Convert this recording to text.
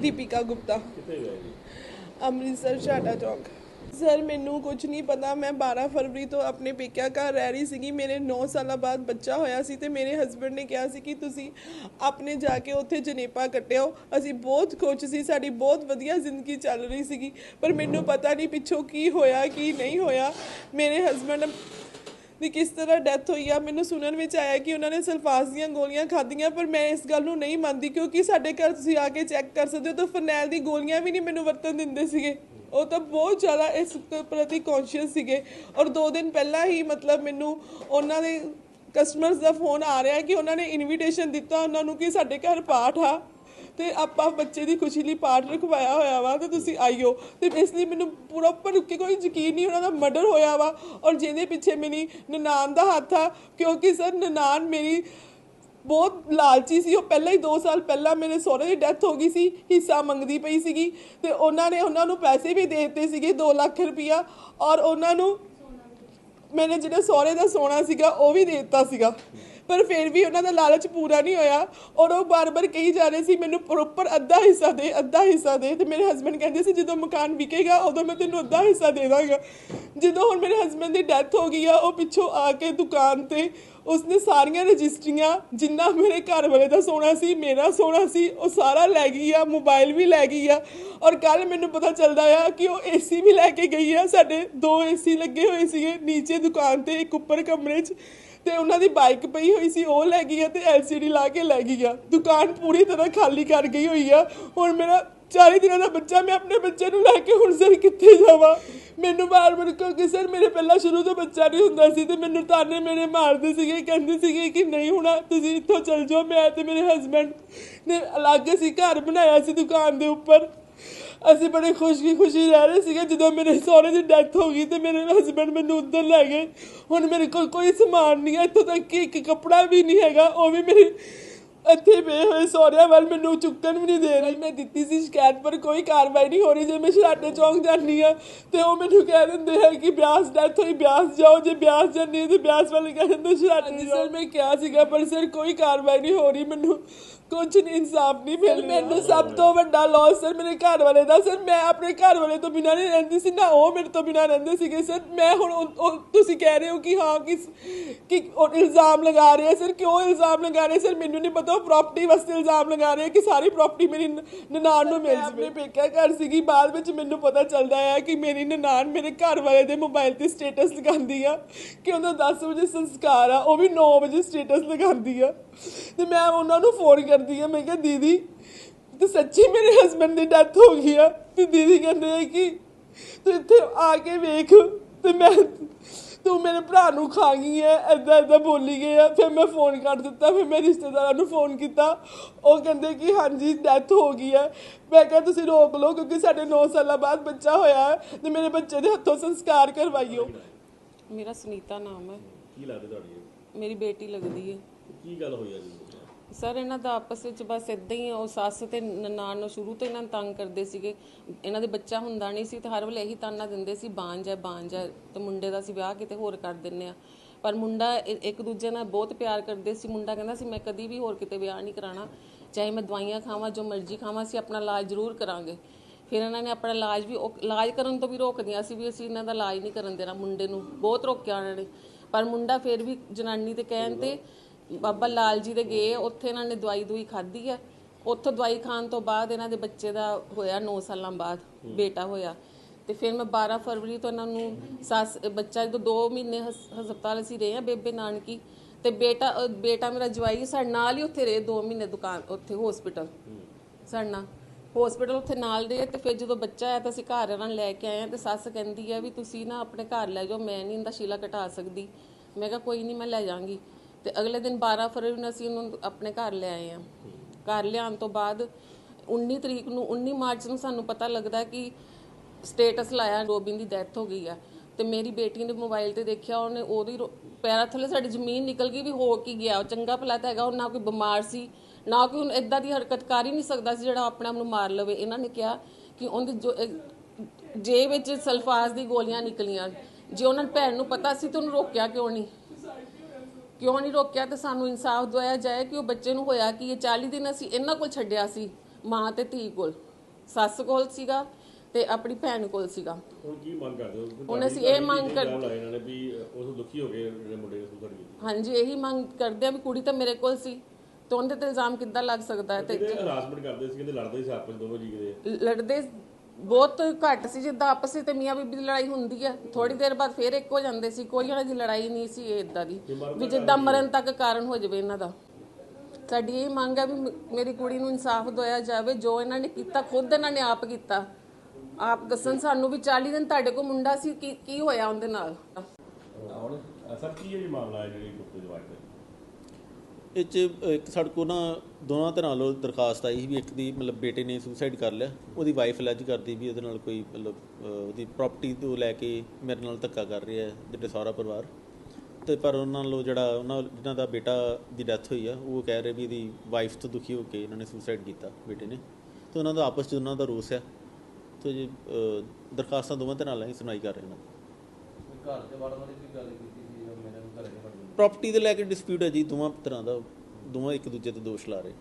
ਦੀਪਿਕਾ ਗੁਪਤਾ। ਅੰਮ੍ਰਿਤਸਰ ਛਾਟਾ ਚੌਂਕ। Sir, ਮੈਨੂੰ ਕੁਝ ਨਹੀਂ ਪਤਾ। ਮੈਂ 12 ਫਰਵਰੀ ਤੋਂ ਆਪਣੇ ਪੇਕਿਆ ਘਰ ਰਹਿ ਰਹੀ ਸੀਗੀ। ਮੇਰੇ 9 ਸਾਲਾਂ ਬਾਅਦ ਬੱਚਾ ਹੋਇਆ ਸੀ ਤੇ ਮੇਰੇ ਹਸਬੰਡ ਨੇ ਕਿਹਾ ਸੀ ਕਿ ਤੁਸੀਂ ਆਪਣੇ ਜਾ ਕੇ ਉੱਥੇ ਜਨੇਪਾ ਕੱਟਿਓ। ਅਸੀਂ ਬਹੁਤ ਖੁਸ਼ ਸੀ। ਸਾਡੀ ਬਹੁਤ ਵਧੀਆ ਜ਼ਿੰਦਗੀ ਚੱਲ ਰਹੀ ਸੀਗੀ। ਪਰ ਮੈਨੂੰ ਪਤਾ ਨਹੀਂ ਪਿੱਛੋਂ ਕੀ ਹੋਇਆ, ਕੀ ਨਹੀਂ ਹੋਇਆ। ਮੇਰੇ ਹਸਬੰਡ ਦੀ ਕਿਸ ਤਰ੍ਹਾਂ ਡੈਥ ਹੋਈ ਆ। ਮੈਨੂੰ ਸੁਣਨ ਵਿੱਚ ਆਇਆ ਕਿ ਉਹਨਾਂ ਨੇ ਸਲਫਾਸ ਦੀਆਂ ਗੋਲੀਆਂ ਖਾਧੀਆਂ, ਪਰ ਮੈਂ ਇਸ ਗੱਲ ਨੂੰ ਨਹੀਂ ਮੰਨਦੀ ਕਿਉਂਕਿ ਸਾਡੇ ਘਰ ਤੁਸੀਂ ਆ ਕੇ ਚੈੱਕ ਕਰ ਸਕਦੇ ਹੋ ਤਾਂ ਫਰਨੈਲ ਦੀ ਗੋਲੀਆਂ ਵੀ ਨਹੀਂ ਮੈਨੂੰ ਵਰਤਣ ਦਿੰਦੇ ਸੀਗੇ। ਉਹ ਤਾਂ ਬਹੁਤ ਜ਼ਿਆਦਾ ਇਸ ਪ੍ਰਤੀ ਕੌਨਸ਼ੀਅਸ ਸੀਗੇ। ਔਰ 2 ਦਿਨ ਪਹਿਲਾਂ ਹੀ ਮਤਲਬ ਮੈਨੂੰ ਉਹਨਾਂ ਦੇ ਕਸਟਮਰਸ ਦਾ ਫੋਨ ਆ ਰਿਹਾ ਕਿ ਉਹਨਾਂ ਨੇ ਇਨਵੀਟੇਸ਼ਨ ਦਿੱਤਾ ਉਹਨਾਂ ਨੂੰ ਕਿ ਸਾਡੇ ਘਰ ਪਾਠ ਆ। ਤੇ ਆਪਾਂ ਬੱਚੇ ਦੀ ਖੁਸ਼ੀ ਲਈ ਪਾਠ ਰਖਵਾਇਆ ਹੋਇਆ ਵਾ ਤੇ ਤੁਸੀਂ ਆਇਓ। ਤੇ ਇਸ ਲਈ ਮੈਨੂੰ ਪ੍ਰੋਪਰ ਰੁੱਕੇ ਕੋਈ ਯਕੀਨ ਨਹੀਂ ਉਹਨਾਂ ਦਾ ਮਰਡਰ ਹੋਇਆ ਵਾ। ਔਰ ਜਿਹਦੇ ਪਿੱਛੇ ਮੇਰੀ ਨਨਾਨ ਦਾ ਹੱਥ ਆ, ਕਿਉਂਕਿ ਸਰ ਨਨਾਨ ਮੇਰੀ ਬਹੁਤ ਲਾਲਚੀ ਸੀ। ਉਹ ਪਹਿਲਾਂ ਹੀ 2 ਸਾਲ ਪਹਿਲਾਂ ਮੇਰੇ ਸਹੁਰੇ ਦੀ ਡੈਥ ਹੋ ਗਈ ਸੀ, ਹਿੱਸਾ ਮੰਗਦੀ ਪਈ ਸੀਗੀ ਤੇ ਉਹਨਾਂ ਨੇ ਉਹਨਾਂ ਨੂੰ ਪੈਸੇ ਵੀ ਦੇ ਦਿੱਤੇ ਸੀਗੇ 2 ਲੱਖ ਰੁਪਇਆ ਔਰ ਉਹਨਾਂ ਨੂੰ ਮੈਨੇ ਜਿਹੜਾ ਸਹੁਰੇ ਦਾ ਸੋਨਾ ਸੀਗਾ, ਉਹ ਵੀ ਦੇ ਦਿੱਤਾ ਸੀਗਾ। ਪਰ ਫਿਰ ਵੀ ਉਹਨਾਂ ਦਾ ਲਾਲਚ ਪੂਰਾ ਨਹੀਂ ਹੋਇਆ। ਔਰ ਉਹ ਬਾਰ-ਬਾਰ ਕਹੀ ਜਾ ਰਹੇ ਸੀ, ਮੈਨੂੰ ਪ੍ਰੋਪਰ ਅੱਧਾ ਹਿੱਸਾ ਦੇ, ਅੱਧਾ ਹਿੱਸਾ ਦੇ। ਤੇ ਮੇਰੇ ਹਸਬੰਡ ਕਹਿੰਦੇ ਸੀ, ਜਦੋਂ ਮਕਾਨ ਵਿਕੇਗਾ, ਉਦੋਂ ਮੈਂ ਤੈਨੂੰ ਅੱਧਾ ਹਿੱਸਾ ਦੇ ਦਾਂਗਾ। ਜਦੋਂ ਹੁਣ ਮੇਰੇ ਹਸਬੰਡ ਦੀ ਡੈਥ ਹੋ ਗਈ ਆ, ਉਹ ਪਿੱਛੋਂ ਆ ਕੇ ਦੁਕਾਨ ਤੇ ਉਸਨੇ ਸਾਰੀਆਂ ਰਜਿਸਟਰੀਆਂ, ਜਿੰਨਾ ਮੇਰੇ ਘਰ ਵਾਲੇ ਦਾ ਸੋਨਾ ਸੀ, ਮੇਰਾ ਸੋਨਾ ਸੀ, ਉਹ ਸਾਰਾ ਲੈ ਗਈ ਆ, ਮੋਬਾਈਲ ਵੀ ਲੈ ਗਈ ਆ। ਔਰ ਕੱਲ ਮੈਨੂੰ ਪਤਾ ਚੱਲਦਾ ਆ ਕਿ ਉਹ ਏਸੀ ਵੀ ਲੈ ਕੇ ਗਈ ਆ। ਸਾਡੇ ਦੋ ਏਸੀ ਲੱਗੇ ਹੋਏ ਸੀਗੇ, ਨੀਚੇ ਦੁਕਾਨ ਤੇ, ਇੱਕ ਉੱਪਰ ਕਮਰੇ 'ਚ। ਤੇ ਉਹਨਾਂ ਦੀ ਬਾਈਕ ਪਈ ਹੋਈ ਸੀ, ਉਹ ਲੈ ਗਈ ਆ ਤੇ ਐਲਸੀਡੀ ਲਾ ਕੇ ਲੈ ਗਈ ਆ। ਦੁਕਾਨ ਪੂਰੀ ਤਰ੍ਹਾਂ ਖਾਲੀ ਕਰ ਗਈ ਹੋਈ ਆ। ਹੁਣ ਮੇਰਾ 40 ਦਿਨਾਂ ਦਾ ਬੱਚਾ ਮੈਂ ਆਪਣੇ ਬੱਚੇ ਨੂੰ ਲੈ ਕੇ ਹੁਣ ਸਰ ਕਿੱਥੇ ਜਾਵਾਂ? ਮੈਨੂੰ ਬਾਰ-ਬਾਰ ਕਿਉਂਕਿ ਸਰ ਮੇਰੇ ਪਹਿਲਾਂ ਸ਼ੁਰੂ ਤੋਂ ਬੱਚਾ ਨਹੀਂ ਹੁੰਦਾ ਸੀ ਤੇ ਮੈਨੂੰ ਤਾਨੇ ਮੇਰੇ ਮਾਰਦੇ ਸੀਗੇ, ਕਹਿੰਦੇ ਸੀਗੇ ਕਿ ਨਹੀਂ ਹੋਣਾ ਤੁਸੀਂ ਇੱਥੋਂ ਚਲ ਜਾਓ, ਮੈਂ ਤੇ ਮੇਰੇ ਹਸਬੰਡ ਨੇ ਅਲੱਗ ਸੀ ਘਰ ਬਣਾਇਆ ਸੀ ਦੁਕਾਨ ਦੇ ਉੱਪਰ। ਅਸੀਂ ਬੜੇ ਖੁਸ਼ੀ ਖੁਸ਼ੀ ਰਹਿ ਰਹੇ ਸੀਗੇ ਜਦੋਂ ਮੇਰੇ ਸਹੁਰੇ ਦੀ ਡੈਥ ਹੋ ਗਈ ਤੇ ਮੇਰੇ ਹਸਬੰਡ ਮੈਨੂੰ ਉੱਧਰ ਲੈ ਗਏ। ਹੁਣ ਮੇਰੇ ਕੋਲ ਕੋਈ ਸਮਾਨ ਨਹੀਂ ਹੈ, ਇੱਥੋਂ ਤੱਕ ਕਿ ਇੱਕ ਕੱਪੜਾ ਵੀ ਨਹੀਂ ਹੈਗਾ, ਉਹ ਵੀ ਮੇਰੀ ਇੱਥੇ ਪਏ ਹੋਏ ਸਹੁਰਿਆਂ ਵੱਲ ਮੈਨੂੰ ਚੁੱਕਣ ਵੀ ਨਹੀਂ ਦੇ ਰਹੀ। ਮੈਂ ਦਿੱਤੀ ਸੀ ਸ਼ਿਕਾਇਤ ਪਰ ਕੋਈ ਕਾਰਵਾਈ ਨਹੀਂ ਹੋ ਰਹੀ। ਜੇ ਮੈਂ ਸ਼ਰਾਟੇ ਚੌਂਕ ਜਾਂਦੀ ਆ ਤੇ ਉਹ ਮੈਨੂੰ ਕਹਿ ਦਿੰਦੇ ਹੈ ਕਿ ਬਿਆਸ ਡੈਥ ਹੋਈ ਬਿਆਸ ਜਾਓ। ਜੇ ਬਿਆਸ ਜਾਂਦੀ ਤੇ ਬਿਆਸ ਵਾਲੇ ਕਹਿ ਦਿੰਦੇ ਸ਼ਰਾਟੇ ਸਰ ਮੈਂ ਕਿਹਾ ਸੀਗਾ ਪਰ ਸਰ ਕੋਈ ਕਾਰਵਾਈ ਨਹੀਂ ਹੋ ਰਹੀ ਮੈਨੂੰ। ਕੁਝ ਨਹੀਂ ਇਨਸਾਫ ਨਹੀਂ ਮਿਲ ਮੈਨੂੰ ਸਭ ਤੋਂ ਵੱਡਾ ਲਾਸ ਸਰ ਮੇਰੇ ਘਰ ਵਾਲੇ ਦਾ। ਸਰ ਮੈਂ ਆਪਣੇ ਘਰ ਵਾਲੇ ਤੋਂ ਬਿਨਾਂ ਨਹੀਂ ਰਹਿੰਦੀ ਸੀ ਨਾ ਉਹ ਮੇਰੇ ਤੋਂ ਬਿਨਾਂ ਰਹਿੰਦੇ ਸੀਗੇ। ਸਰ ਮੈਂ ਹੁਣ ਉਹ- ਉਹ- ਤੁਸੀਂ ਕਹਿ ਰਹੇ ਹੋ ਕਿ ਹਾਂ ਕਿ ਕਿ ਉਹ ਇਲਜ਼ਾਮ ਲਗਾ ਰਹੇ ਆ। ਸਰ ਕਿਉਂ ਇਲਜ਼ਾਮ ਲਗਾ ਰਹੇ ਸਰ ਮੈਨੂੰ ਨਹੀਂ ਪਤਾ ਉਹ ਪ੍ਰਾਪਰਟੀ ਵਾਸਤੇ ਇਲਜ਼ਾਮ ਲਗਾ ਰਹੇ ਆ ਕਿ ਸਾਰੀ ਪ੍ਰਾਪਰਟੀ ਮੇਰੀ ਨ- ਨਨਾਣ ਨੂੰ ਮਿਲ ਜਵੇ। ਆਪਣੇ ਪੇਕਿਆ ਘਰ ਸੀਗੀ ਬਾਅਦ ਵਿੱਚ ਮੈਨੂੰ ਪਤਾ ਚੱਲਦਾ ਆ ਕਿ ਮੇਰੀ ਨਨਾਣ ਮੇਰੇ ਘਰ ਵਾਲੇ ਦੇ ਮੋਬਾਈਲ ਤੇ ਸਟੇਟਸ ਲਗਾਉਂਦੀ ਆ। ਕਿ ਉਹਦਾ 10 ਵਜੇ ਸੰਸਕਾਰ ਆ ਉਹ ਵੀ 9 ਵਜੇ ਸਟੇਟਸ ਲਗਾਉਂਦੀ ਆ। ਤੇ ਮੈਂ ਉਹਨਾਂ ਨੂੰ ਫੋਨ ਕਰਦੀ ਆ। ਮੈਂ ਕਿਹਾ ਦੀਦੀ ਤੇ ਸੱਚੀ ਮੇਰੇ ਹਸਬੰਡ ਦੀ ਡੈਥ ਹੋ ਗਈ ਆ। ਤੇ ਦੀਦੀ ਕਹਿੰਦੇ ਆ ਕਿ ਤੂੰ ਇੱਥੇ ਆ ਕੇ ਵੇਖ ਤੇ ਮੈਂ ਤੂੰ ਮੇਰੇ ਭਰਾ ਨੂੰ ਖਾ ਗਈ ਐ ਐਦਾਂ ਐਦਾਂ ਬੋਲੀ ਗਏ ਆ। ਫਿਰ ਮੈਂ ਫੋਨ ਕਰ ਦਿੱਤਾ ਫਿਰ ਮੈਂ ਰਿਸ਼ਤੇਦਾਰਾਂ ਨੂੰ ਫੋਨ ਕੀਤਾ। ਉਹ ਕਹਿੰਦੇ ਕਿ ਹਾਂਜੀ ਡੈਥ ਹੋ ਗਈ ਹੈ ਮੈਂ ਕਿਹਾ ਤੁਸੀਂ ਰੋਕ ਲਓ ਕਿਉਂਕਿ ਸਾਡੇ 9 ਸਾਲਾਂ ਬਾਅਦ ਬੱਚਾ ਹੋਇਆ ਹੈ ਤੇ ਮੇਰੇ ਬੱਚੇ ਦੇ ਹੱਥੋਂ ਸੰਸਕਾਰ ਕਰਵਾਈਓ। ਮੇਰਾ ਸੁਨੀਤਾ ਨਾਮ ਹੈ ਕੀ ਲੱਗਦਾ ਤੁਹਾਡੀ? ਇਹ? ਮੇਰੀ ਬੇਟੀ ਲੱਗਦੀ ਹੈ ਕੀ ਗੱਲ ਹੋਈ ਆ ਜੀ? ਸਰ, ਇਹਨਾਂ ਦਾ ਆਪਸ ਵਿੱਚ ਬਸ ਇਦਾਂ ਹੀ ਉਹ ਸੱਸ ਤੇ ਨਨਾਣ ਨੂੰ ਸ਼ੁਰੂ ਤੋਂ ਇਹਨਾਂ ਨੂੰ ਤੰਗ ਕਰਦੇ ਸੀਗੇ। ਇਹਨਾਂ ਦੇ ਬੱਚਾ ਹੁੰਦਾ ਨਹੀਂ ਸੀ ਤੇ ਹਰ ਵੇਲੇ ਇਹੀ ਤਾਨਾ ਦਿੰਦੇ ਸੀ, ਬਾਂਝ ਹੈ ਬਾਂਝ ਹੈ। ਤੇ ਮੁੰਡੇ ਦਾ ਸੀ ਵਿਆਹ ਕਿਤੇ ਹੋਰ ਕਰ ਦਿੰਨੇ ਆ ਪਰ ਮੁੰਡਾ ਇੱਕ ਦੂਜੇ ਨਾਲ ਬਹੁਤ ਪਿਆਰ ਕਰਦੇ ਸੀ। ਮੁੰਡਾ ਕਹਿੰਦਾ ਸੀ, ਮੈਂ ਕਦੀ ਵੀ ਹੋਰ ਕਿਤੇ ਵਿਆਹ ਨਹੀਂ ਕਰਾਣਾ ਚਾਹੇ ਮੈਂ ਦਵਾਈਆਂ ਖਾਵਾਂ, ਜੋ ਮਰਜ਼ੀ ਖਾਵਾਂ ਸੀ ਆਪਣਾ ਇਲਾਜ ਜ਼ਰੂਰ ਕਰਾਂਗੇ। ਫਿਰ ਇਹਨਾਂ ਨੇ ਆਪਣਾ ਇਲਾਜ ਵੀ ਉਹ- ਇਲਾਜ ਕਰਨ ਤੋਂ ਵੀ ਰੋਕਦੀਆਂ ਸੀ ਵੀ ਅਸੀਂ ਇਹਨਾਂ ਦਾ ਇਲਾਜ ਨਹੀਂ ਕਰਨ ਦੇਣਾ, ਮੁੰਡੇ ਨੂੰ ਬਹੁਤ ਰੋਕਿਆ ਉਹਨਾਂ ਨੇ। ਪਰ ਮੁੰਡਾ ਫਿਰ ਵੀ ਜਨਾਨੀ ਦੇ ਕਹਿਣ ਤੇ ਬਾਬਾ ਲਾਲ ਜੀ ਦੇ ਗਏ ਉੱਥੇ ਇਹਨਾਂ ਨੇ ਦਵਾਈ ਦੂਈ ਖਾਧੀ ਹੈ ਉੱਥੋਂ ਦਵਾਈ ਖਾਣ ਤੋਂ ਬਾਅਦ ਇਹਨਾਂ ਦੇ ਬੱਚੇ ਦਾ ਹੋਇਆ 9 ਸਾਲਾਂ ਬਾਅਦ ਬੇਟਾ ਹੋਇਆ। ਤੇ ਫਿਰ ਮੈਂ 12 ਫਰਵਰੀ ਤੋਂ ਇਹਨਾਂ ਨੂੰ ਸੱਸ ਬੱਚਾ ਜਦੋਂ 2 ਮਹੀਨੇ ਹਸ- ਹਸਪਤਾਲ ਅਸੀਂ ਰਹੇ ਆ ਬੇਬੇ ਨਾਨਕੀ ਤੇ ਬੇਟਾ ਬੇਟਾ ਮੇਰਾ ਜਵਾਈ ਸਾਡੇ ਨਾਲ ਹੀ ਉੱਥੇ ਰਹੇ 2 ਮਹੀਨੇ ਦੁਕਾਨ ਉੱਥੇ ਹਸਪੀਟਲ ਸਾਡੇ ਨਾਲ। ਹਸਪੀਟਲ ਉੱਥੇ ਨਾਲ ਰਹੇ ਤੇ ਫਿਰ ਜਦੋਂ ਬੱਚਾ ਆਇਆ ਤਾਂ ਅਸੀਂ ਘਰ ਇਹਨਾਂ ਨੂੰ ਲੈ ਕੇ ਆਏ ਆ ਤੇ ਸੱਸ ਕਹਿੰਦੀ ਆ ਵੀ ਤੁਸੀਂ ਨਾ ਆਪਣੇ ਘਰ ਲੈ ਜਾਓ ਮੈਂ ਨਹੀਂ ਇਹਦਾ ਸ਼ੀਲਾ ਘਟਾ ਸਕਦੀ। ਮੈਂ ਕਿਹਾ ਕੋਈ ਨਹੀਂ ਮੈਂ ਲੈ ਜਾਵਾਂਗੀ। ਤੇ ਅਗਲੇ ਦਿਨ 12 ਫਰਵਰੀ ਨੂੰ ਅਸੀਂ ਉਹਨੂੰ ਆਪਣੇ ਘਰ ਲੈ ਆਏ ਆ ਘਰ ਲਿਆਉਣ ਤੋਂ ਬਾਅਦ 19 ਤਰੀਕ ਨੂੰ 19 ਮਾਰਚ ਨੂੰ ਸਾਨੂੰ ਪਤਾ ਲੱਗਦਾ ਕਿ ਸਟੇਟਸ ਲਾਇਆ ਰੋਬਿਨ ਦੀ ਡੈਥ ਹੋ ਗਈ ਆ। ਤੇ ਮੇਰੀ ਬੇਟੀ ਨੇ ਮੋਬਾਈਲ ਤੇ ਦੇਖਿਆ, ਉਹਨੇ ਉਹਦੀ ਰੋ- ਪੈਰਾਂ ਥੱਲੇ ਸਾਡੀ ਜ਼ਮੀਨ ਨਿਕਲ ਗਈ ਵੀ ਹੋ ਕੀ ਗਿਆ। ਉਹ ਚੰਗਾ ਭਲਾ ਤਾਂ ਹੈਗਾ, ਉਹ ਨਾ ਕੋਈ ਬਿਮਾਰ ਸੀ, ਨਾ ਕੋਈ ਹੁਣ ਇਦਾਂ ਦੀ ਹਰਕਤ ਕਰ ਹੀ ਨਹੀਂ ਸਕਦਾ ਸੀ ਜਿਹੜਾ ਆਪਣੇ ਆਪ ਨੂੰ ਮਾਰ ਲਵੇ। ਇਹਨਾਂ ਨੇ ਕਿਹਾ ਕਿ ਉਹਦੀ ਜੋ ਜੇ ਵਿੱਚ ਸਲਫਾਸ ਦੀ ਗੋਲੀਆਂ ਨਿਕਲੀਆਂ। ਜੇ ਉਹਨਾਂ ਨੂੰ ਭੈਣ ਨੂੰ ਪਤਾ ਸੀ ਤਾਂ ਉਹਨੂੰ ਰੋਕਿਆ ਕਿਉਂ ਨਹੀਂ? ਕਿਉਂ ਨਹੀਂ ਰੋਕਿਆ ਤੇ ਸਾਨੂੰ ਇਨਸਾਫ ਦਵਾਇਆ ਜਾਏ ਕਿ ਉਹ ਬੱਚੇ ਨੂੰ ਹੋਇਆ ਕਿ ਇਹ 40 ਦਿਨ ਅਸੀਂ ਇਹਨਾਂ ਕੋਲ ਛੱਡਿਆ ਸੀ ਮਾਂ ਤੇ ਧੀ ਕੋਲ। ਸੱਸ ਕੋਲ ਸੀਗਾ ਤੇ ਆਪਣੀ ਭੈਣ ਕੋਲ ਸੀਗਾ। ਹੁਣ ਕੀ ਮੰਗ ਕਰਦੇ ਹੋ? ਹੁਣ ਅਸੀਂ ਇਹ ਮੰਗ ਕਰ- ਕਰ ਇਹਨਾਂ ਨੇ ਵੀ ਅਹ, ਉਸ ਦੁਖੀ ਹੋ ਗਏ ਜਿਹੜੇ ਮੁੰਡੇ ਨੇ ਸੁਸਾਈਡ ਕੀਤੀ ਹਾਂਜੀ ਇਹੀ ਮੰਗ ਕਰਦੇ ਆ ਵੀ ਕੁੜੀ ਤਾਂ ਮੇਰੇ ਕੋਲ ਸੀ। ਤੇ ਉਹਦੇ ਤੇ ਇਲਜ਼ਾਮ ਕਿੱਦਾਂ ਲੱਗ ਸਕਦਾ ਹੈ? ਤੇ ਹਰਾਸਮੈਂਟ ਕਰਦੇ ਸੀ ਕਹਿੰਦੇ ਲੜਦੇ ਸੀ ਆਪਸ ਦੋਵੇਂ ਜੀ ਕਿਤੇ? ਲੜਦੇ ਬਹੁਤ ਘੱਟ ਸੀ ਜਿੱਦਾਂ ਆਪਸ ਵਿੱਚ ਤੇ ਮੀਆਂ ਬੀਬੀ ਦੀ ਲੜਾਈ ਹੁੰਦੀ ਹੈ ਥੋੜੀ ਦੇਰ ਬਾਅਦ ਫੇਰ ਇੱਕ ਹੋ ਜਾਂਦੇ ਸੀ ਕੋਈ ਇਹਨਾਂ ਦੀ ਲੜਾਈ ਨਹੀਂ ਸੀ ਇਹ ਇਦਾਂ ਦੀ ਵੀ ਜਿੱਦਾਂ ਮਰਨ ਤੱਕ ਕਾਰਨ ਹੋ ਜਾਵੇ ਇਹਨਾਂ ਦਾ। ਸਾਡੀ ਇਹ ਮੰਗ ਹੈ ਵੀ ਮੇਰੀ ਕੁੜੀ ਨੂੰ ਇਨਸਾਫ ਦਿਵਾਇਆ ਜਾਵੇ ਜੋ ਇਹਨਾਂ ਨੇ ਕੀਤਾ ਖੁਦ ਇਹਨਾਂ ਨੇ ਆਪ ਕੀਤਾ। ਆਪ ਦੱਸਣ ਸਾਨੂੰ ਵੀ 40 ਦਿਨ ਤੁਹਾਡੇ ਕੋਲ ਮੁੰਡਾ ਸੀ ਕੀ ਕੀ ਹੋਇਆ ਉਹਦੇ ਨਾਲ? ਸਰ ਕੀ ਇਹ ਮਾਮਲਾ ਹੈ ਜਿਹੜੀ ਇਹ 'ਚ ਇੱਕ ਸਾਡੇ ਕੋਲ ਨਾ ਦੋਨਾਂ ਤਰ੍ਹਾਂ ਵੱਲੋਂ ਦਰਖਾਸਤ ਆਈ ਸੀ ਵੀ ਇੱਕ ਦੀ ਮਤਲਬ ਬੇਟੇ ਨੇ ਸੁਸਾਈਡ ਕਰ ਲਿਆ, ਉਹਦੀ ਵਾਈਫ ਅਲੈਜ ਕਰਦੀ ਵੀ ਉਹਦੇ ਨਾਲ ਕੋਈ ਮਤਲਬ ਉਹਦੀ ਪ੍ਰਾਪਰਟੀ ਤੋਂ ਲੈ ਕੇ ਮੇਰੇ ਨਾਲ ਧੱਕਾ ਕਰ ਰਿਹਾ ਹੈ, ਜਿਹੜੇ ਸਾਰਾ ਪਰਿਵਾਰ। ਤੇ ਪਰ ਉਹਨਾਂ ਵੱਲੋਂ ਜਿਹੜਾ ਉਹਨਾਂ ਜਿਨ੍ਹਾਂ ਦਾ ਬੇਟਾ ਦੀ ਡੈਥ ਹੋਈ ਆ, ਉਹ ਕਹਿ ਰਹੇ ਵੀ ਇਹਦੀ ਵਾਈਫ ਤੋਂ ਦੁਖੀ ਹੋ ਕੇ ਇਹਨਾਂ ਨੇ ਸੁਸਾਈਡ ਕੀਤਾ ਬੇਟੇ ਨੇ। ਤੇ ਉਹਨਾਂ ਦਾ ਆਪਸ 'ਚ ਉਹਨਾਂ ਦਾ ਰੋਸ ਆ। ਤੇ ਜੀ ਦਰਖਾਸਤਾਂ ਦੋਵਾਂ ਤਰ੍ਹਾਂ ਨਾਲ ਹੀ ਸੁਣਾਈ ਕਰ ਰਹੇ ਨੇ। ਘਰ ਦੇ ਵੜਨ ਵਾਲੀ ਵੀ ਗੱਲ ਕੀਤੀ ਸੀ ਮੇਰੇ ਨੂੰ ਘਰੇ ਪ੍ਰਾਪਰਟੀ ਦੇ ਲੈ ਕੇ ਡਿਸਪਿਊਟ ਹੈ ਜੀ, ਦੋਵਾਂ ਤਰ੍ਹਾਂ ਦਾ, ਦੋਵਾਂ ਇੱਕ ਦੂਜੇ ਤੇ ਦੋਸ਼ ਲਾ ਰਹੇ।